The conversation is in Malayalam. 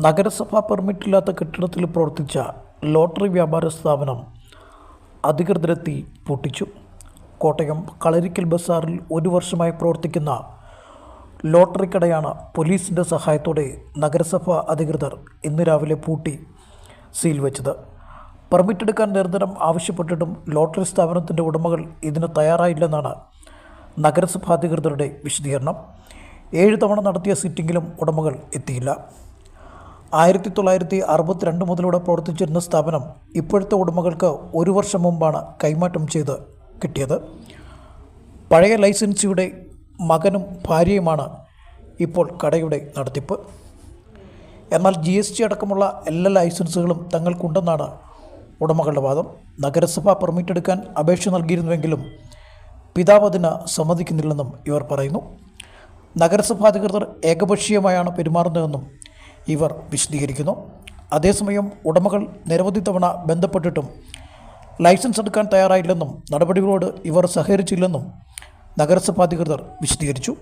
നഗരസഭാ പെർമിറ്റില്ലാത്ത കെട്ടിടത്തിൽ പ്രവർത്തിച്ച ലോട്ടറി വ്യാപാര സ്ഥാപനം അധികൃതരെത്തി പൊട്ടിച്ചു. കോട്ടയം കളരിക്കൽ ബസാറിൽ ഒരു വർഷമായി പ്രവർത്തിക്കുന്ന ലോട്ടറി കടയാണ് പോലീസിന്റെ സഹായത്തോടെ നഗരസഭാ അധികൃതർ ഇന്ന് രാവിലെ പൂട്ടി സീൽ വെച്ചത്. പെർമിറ്റ് എടുക്കാൻ നിരന്തരം ആവശ്യപ്പെട്ടിട്ടും ലോട്ടറി സ്ഥാപനത്തിന്റെ ഉടമകൾ ഇതിന് തയ്യാറായില്ലെന്നാണ് നഗരസഭാ അധികൃതരുടെ വിശദീകരണം. ഏഴ് തവണ നടത്തിയ സിറ്റിംഗിലും ഉടമകൾ എത്തിയില്ല. ആയിരത്തി തൊള്ളായിരത്തി അറുപത്തിരണ്ട് മുതലൂടെ പ്രവർത്തിച്ചിരുന്ന സ്ഥാപനം ഇപ്പോഴത്തെ ഉടമകൾക്ക് ഒരു വർഷം മുമ്പാണ് കൈമാറ്റം ചെയ്ത് കിട്ടിയത്. പഴയ ലൈസൻസിയുടെ മകനും ഭാര്യയുമാണ് ഇപ്പോൾ കടയുടെ നടത്തിപ്പ്. എന്നാൽ ജി എസ് ടി അടക്കമുള്ള എല്ലാ ലൈസൻസുകളും തങ്ങൾക്കുണ്ടെന്നാണ് ഉടമകളുടെ വാദം. നഗരസഭ പെർമിറ്റ് എടുക്കാൻ അപേക്ഷ നൽകിയിരുന്നുവെങ്കിലും പിതാവ് അതിന് സമ്മതിക്കുന്നില്ലെന്നും ഇവർ പറയുന്നു. നഗരസഭാ അധികൃതർ ഏകപക്ഷീയമായാണ് പെരുമാറുന്നതെന്നും ഇവർ വിശദീകരിക്കുന്നു. അതേസമയം ഉടമകൾ നിരവധി തവണ ബന്ധപ്പെട്ടിട്ടും ലൈസൻസ് എടുക്കാൻ തയ്യാറായില്ലെന്നും നടപടികളോട് ഇവർ സഹകരിച്ചില്ലെന്നും നഗരസഭാധികൃതർ വിശദീകരിച്ചു.